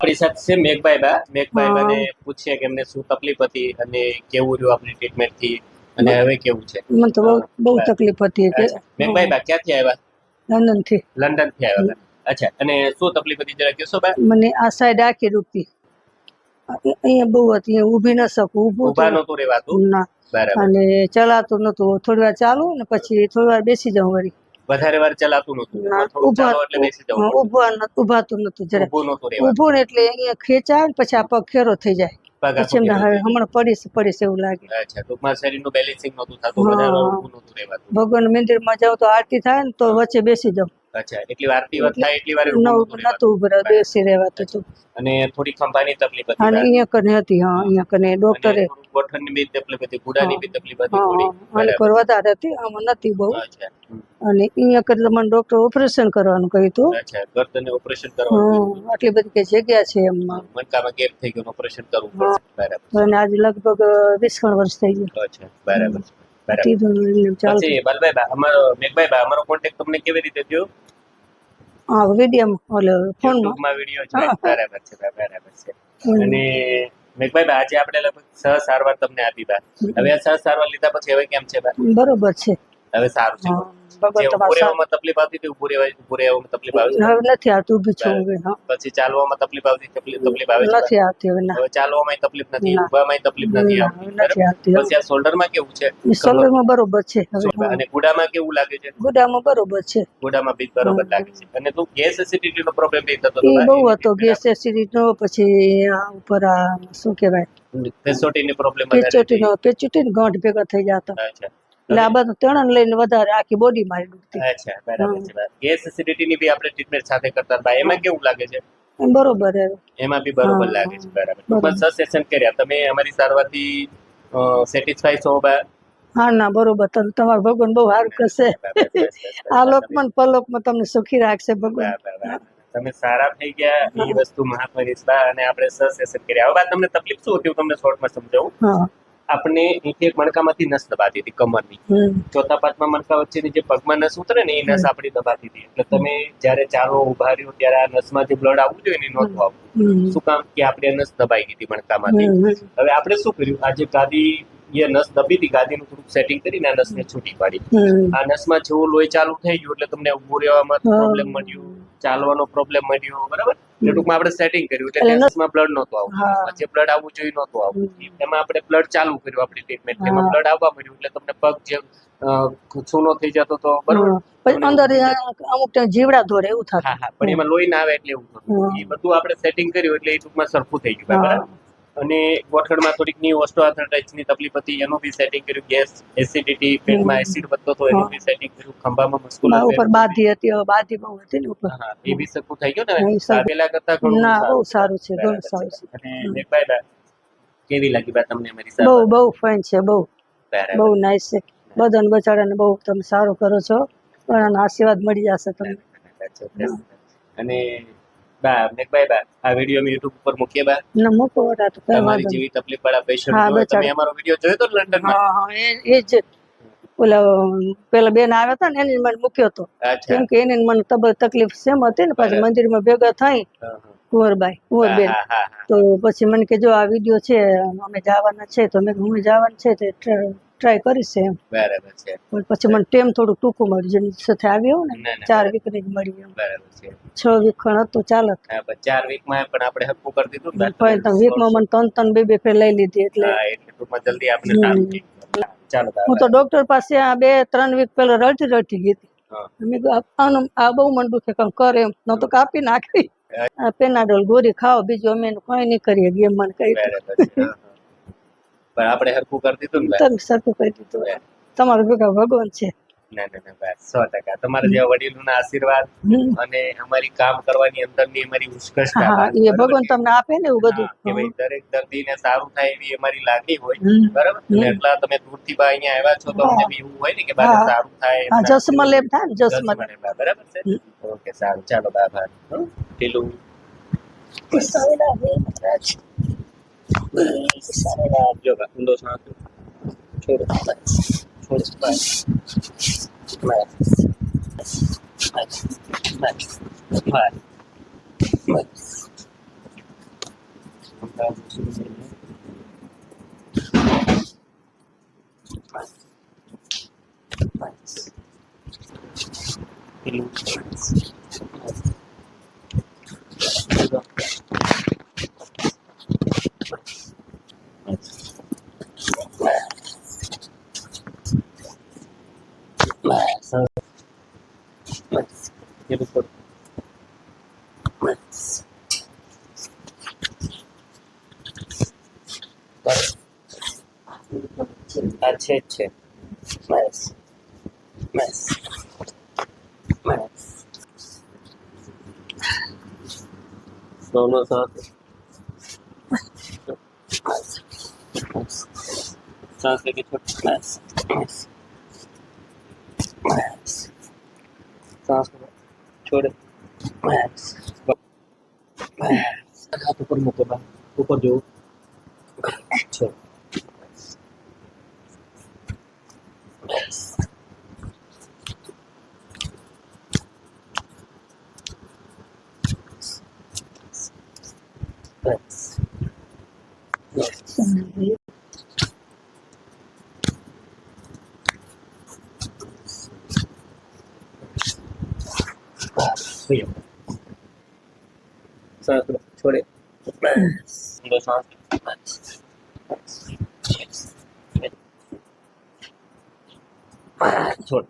આપણી સાથે છે મેઘભાઈ બા મેઘભાઈ બાને પૂછીએ કે એમને શું તકલીફ હતી અને કેવું રહ્યું આપણી ટ્રીટમેન્ટથી અને હવે કેવું છે? મને તો બહુ બહુ તકલીફ હતી કે મેઘભાઈ બા ક્યાંથી આવ્યા? લંડનથી લંડનથી આવ્યા અચ્છા. અને શું તકલીફ હતી જરા કહેશો બા? મને આ સાઈડ આખી દુખતી અહીંયા બહુ હતી. ઊભી ન શકું. ઊભું નહોતું રહેવાતું? ના. અને ચલાતું નતું થોડી વાર ચાલુ ને પછી થોડી વાર બેસી જાઉં વળી. વધારે વાર ચલાતું નતું ઊભાતું નતું જરા. ને એટલે અહીંયા ખેંચાય ને પછી આ પગ ખેરો થઈ જાય. પછી એમને હવે હમણાં પડીશ પડીશ એવું લાગે. બેલેન્સિંગ થતું ભગવાન મંદિરમાં જાઉં તો આરતી થાય ને તો વચ્ચે બેસી જાઉં અચ્છા એટલી વાર આરતી થાય એટલી વાર ઊભું નવ નહોતું રહેવાતું. નતું ઊભા બેસી રહેવાતું હતું. અને થોડી ખંભાની તકલીફ હતી અને અહીંયા કને હતી હા અહીંયા કને. ડોક્ટરે ગોઠણની બી તકલીફ હતી ગુડાની બી તકલીફ હતી થોડી. અને પર વધારે હતી આમાં નથી બહુ. અને અહીંયા કને મને ડોક્ટર ઓપરેશન કરવાનું કહ્યું હતું અચ્છા ગરદને ઓપરેશન કરવાનું હમ, આટલી બધી કઈ જગ્યા છે એમાં મનકામાં ગેપ થઈ ગયો ઓપરેશન કરવું પડશે. બરાબર. અને આજે લગભગ વીસ ખણ વર્ષ થઈ ગયું. અચ્છા બરાબર. બરાબર. પછી બલભાઈ અમારો મેઘભાઈ અમારો કોન્ટેક્ટ તમને કેવી રીતે થયો? હા વિડીયોમાં ઓલો ફોનમાં વીડિયો છે બરાબર છે બરાબર છે. અને મેઘભાઈ બા આજે આપણે લગભગ સહ સારવાર તમને આપી બા. હવે આ સહ સારવાર લીધા પછી હવે કેમ છે બા? બરોબર છે. હવે સારું છે. ઉભું તમારા સાથ- રહેવામાં તકલીફ આવતી હતી ઉભું રહેવા ઉભું રહેવામાં તકલીફ આવે હવે નથી આવતું ઊભી છું હવે પછી ચાલવામાં તકલીફ આવતી તકલીફ તકલીફ આવે નથી આવતી હવે હવે ચાલવામાં તકલીફ નથી ના. તકલીફ નથી આવતી. હવે નથી આવતી બરાબર? પછી આ શોલ્ડરમાં કેવું છે? શોલ્ડરમાં બરોબર છે અને ગુડામાં કેવું લાગે છે? ગુડામાં બરોબર છે. ગુડામાં બી બરોબર લાગે છે. અને તું ગેસ એસિડિટી નો પ્રોબ્લેમ બી થતો બહુ હતો ગેસ એસિડિટી નો પછી આ ઉપર આ શું કહેવાય? પેસોટી ની પ્રોબ્લેમ પેચોટી નો પેચોટી ગાંઠ ભેગા થઈ જતો અચ્છા. એટલે આ બધું ત્રણ લઈને વધારે આખી બોડી મારી દુખતી અચ્છા બરાબર છે ગેસ એસિડિટી ની બી આપણે ટ્રીટમેન્ટ સાથે કરતા હતા. એમાં કેવું લાગે છે? બરોબર. એમાં. બી બરોબર લાગે છે બરાબર. ટૂંકમાં સેશન કર્યા. તમે અમારી સારવારથી સેટિસ્ફાઈ છો હા ના બરોબર. તમે તમારો ભગવાન બહુ હાર કરશે. બસ, બસ, બસ. આ લોકમાં પલોકમાં પરલોકમાં તમને સુખી રાખશે ભગવાન. તમે સારા થઈ ગયા. એ વસ્તુ મહાત્મા બા અને આપણે સહ સેશન કર્યા. હવે તમને તકલીફ શું હતી? હું તમને શોર્ટમાં સમજાવું. આપણે એક મણકામાંથી નસ દબાતી હતી કમરની. ચોથા પાંચમા મણકા વચ્ચેની જે પગમાં નસ ઉતરે ને એ નસ આપણી દબાતી હતી. એટલે તમે જ્યારે ચાલો ઊભા રહ્યો ત્યારે આ નસમાંથી બ્લડ આવવું જોઈએ ને નહોતું આવવું શું કામ? કે આપણે નસ દબાઈ ગઈ હતી મણકામાંથી. હવે આપણે શું કર્યું? આજે ગાદી એ નસ દબી હતી ગાદીનું થોડુંક સેટિંગ કરીને આ નસને છૂટી પાડી. આ નસમાં જેવું લોહી ચાલુ થઈ ગયું એટલે તમને ઉભું રહેવામાં પ્રોબ્લેમ મળ્યો. ચાલવાનો પ્રોબ્લેમ મળ્યો બરાબર? એટલે ટૂંકમાં આપણે સેટિંગ કર્યું એટલે એટલે બ્લડ નહોતું આવતું. પછી બ્લડ આવવું જોઈએ નહોતું આવતું. એમાં આપણે બ્લડ ચાલુ કર્યું આપણી ટ્રીટમેન્ટ એમાં બ્લડ આવવા મળ્યું એટલે તમને પગ જે સૂનો થઈ જતો તો બરાબર? પછી અંદર એ અમુક ટાઈમ જીવડા ધોરે એવું થતું. હા પણ એમાં લોહી ના આવે એટલે એવું થતું. એ બધું આપણે સેટિંગ કર્યું એટલે એ ટૂંકમાં સરખું થઈ ગયું. બરાબર. અને ગોઠણમાં થોડીકની ઓસ્ટોઆર્થરાઇટિસની તકલીફ હતી. એનું બી સેટિંગ કર્યું. ગેસ એસિડિટી પેટમાં એસિડ વધતો હતો એનું બી સેટિંગ કર્યું. ખંભામાં મસ્ક્યુલર ઉપર બાધી હતી હવે બાધી બહુ હતી ને ઉપર. હા એ બી સરખું થઈ ગયું ને? પેલા કરતા ઘણું ના બહુ સારું છે ઘણું સારું છે. અને બા કેવી લાગી બા તમને અમારી બહુ બહુ ફાઇન છે બહુ. બહુ નાઇસ છે. બધાને બચાડાને બહુ તમે સારું કરો છો. પણ આશીર્વાદ મળી જશે તમને. અને બા મેઘભાઈ બા આ વીડિયો અમે યુટ્યુબ ઉપર મૂકીએ બા. ને મૂકો વડા તો તમારી જેવી તકલીફ વાળા પેશન્ટ હોય તમે અમારો વીડિયો જોયો તો લંડનમાં હા એ- જ. ઓલા પેલા બેન આવ્યા હતા ને એને મને મૂક્યો હતો કેમ કે એને મને તબ તકલીફ સેમ હતી ને પછી મંદિર મંદિરમાં ભેગા થઈ. કુંવરબાઈ કુંવરબેન. તો પછી મને કે જો આ વીડિયો છે અમે જવાના છે તો મેં હું જવાનું છે તે ટ્રાય કરીશ એમ. બરાબર છે. પણ પછી મને ટેમ થોડું ટૂંકું મળ્યું જેની સાથે આવ્યો ને ચાર વીકની જ મળી એમ. બરાબર છે. છ વીક ખણ હતું ચાલત. ચાર વીક વીકમાં પણ આપણે હરખું કરી દીધું પણ વીક વીકમાં મને ત્રણ ત્રણ બે બે ફેર લઈ લીધી એટલે એટલે ટૂંકમાં જલ્દી આપણે. ચાલો હું તો ડોક્ટર પાસે આ બે ત્રણ વીક પહેલા રડતી રડતી ગઈ હતી. હા. આ- બહુ મન દુખે કામ કરે એમ. ન તો કાપી નાખી. પેનાડોલ ગોરી ખાઓ બીજું અમે કઈ નહીં કરીએ ગેમ મને કહી હા. પણ આપણે હરખું કરી દીધું ને તમે સરખું કરી દીધું. તમારો ભેગા ભગવાન છે. ના ના ના બસ સો ટકા. તમારા જેવા વડીલોના આશીર્વાદ અને અમારી કામ કરવાની અંદરની અમારી ઉત્કૃષ્ટતા એ ભગવાન તમને આપે ને એવું બધું. કે ભાઈ દરેક દર્દીને સારું થાય એવી અમારી લાગણી હોય. બરાબર? એટલા તમે દૂરથી બા અહીંયા આવ્યા છો તો અમને બી એવું હોય ને કે બાને સારું થાય હા જસમલ લેબ થાય ને જસમલ બરાબર છે? ઓકે સારું. ચાલો બા આભાર હં? પેલું જો બા ઊંડો શ્વાસ લો. છોડો છોડો બસ બસ બસ બસ બસ હમણાં શરૂ થઈ இது போட்டு अच्छे अच्छे बस बस बस दोनों साथ सांस लेके छोटे बस बस सांस को छोड़ बस बस हाथ ऊपर मुको बा ऊपर जो छोड़ बस बस くよ。さあ、これ。お願いし。それ。